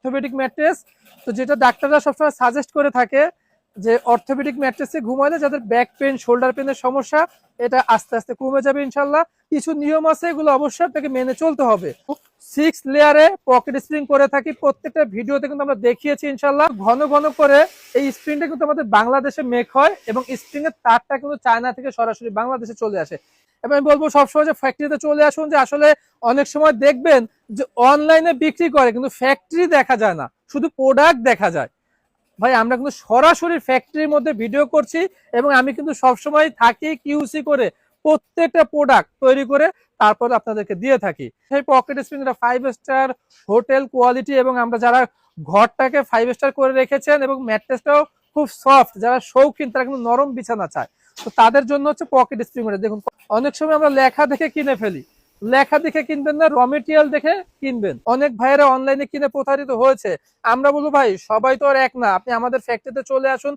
Orthopaedic mattress. তো যেটা ডাক্তাররা সবসময় সাজেস্ট করে থাকে যে অর্থোপেডিক ম্যাট্রেসে ঘুমালে যাদের ব্যাক পেন শোল্ডার পেনের সমস্যা, এটা আস্তে আস্তে কমে যাবে ইনশাল্লাহ। কিছু নিয়ম আছে, এগুলো অবশ্যই আপনাকে মেনে চলতে হবে। সিক্স লেয়ারে পকেট স্প্রিং করে থাকি। প্রত্যেকটা ভিডিওতে কিন্তু আমরা দেখিয়েছি ইনশাল্লাহ। ঘন ঘন করে এই স্প্রিংটা কিন্তু আমাদের বাংলাদেশে মেক হয় এবং স্প্রিং এর তারটা কিন্তু চায়না থেকে সরাসরি বাংলাদেশে চলে আসে। এবং আমি বলব সবসময় যে ফ্যাক্টরিতে চলে আসুন যে আসলে অনেক সময় দেখবেন যে অনলাইনে বিক্রি করে, কিন্তু ফ্যাক্টরি দেখা যায় না, শুধু প্রোডাক্ট দেখা যায়। ভাই, আমরা কিন্তু সরাসরি ফ্যাক্টরির মধ্যে ভিডিও করছি এবং আমি কিন্তু সবসময় থাকি কিউসি করে, প্রত্যেকটা প্রোডাক্ট তৈরি করে তারপর আপনাদেরকে দিয়ে থাকি। সেই পকেট স্প্রিং এটা ফাইভ স্টার হোটেল কোয়ালিটি এবং আমরা যারা ঘরটাকে ফাইভ স্টার করে রেখেছেন এবং ম্যাট্রেসটাও খুব সফট যারা শৌখিন তারা কিন্তু নরম বিছানা চায়। তো তাদের জন্য হচ্ছে পকেট স্প্রিং দেখুন, অনেক সময় আমরা লেখা দেখে কিনে ফেলি। লেখা দেখে কিনবেন না র মেটেরিয়াল দেখে কিনবেন। অনেক ভাইয়েরা অনলাইনে কিনে প্রতারিত হয়েছে। আমরা বলব, ভাই, সবাই তো আর এক না। আপনি আমাদের ফ্যাক্টরিতে চলে আসুন।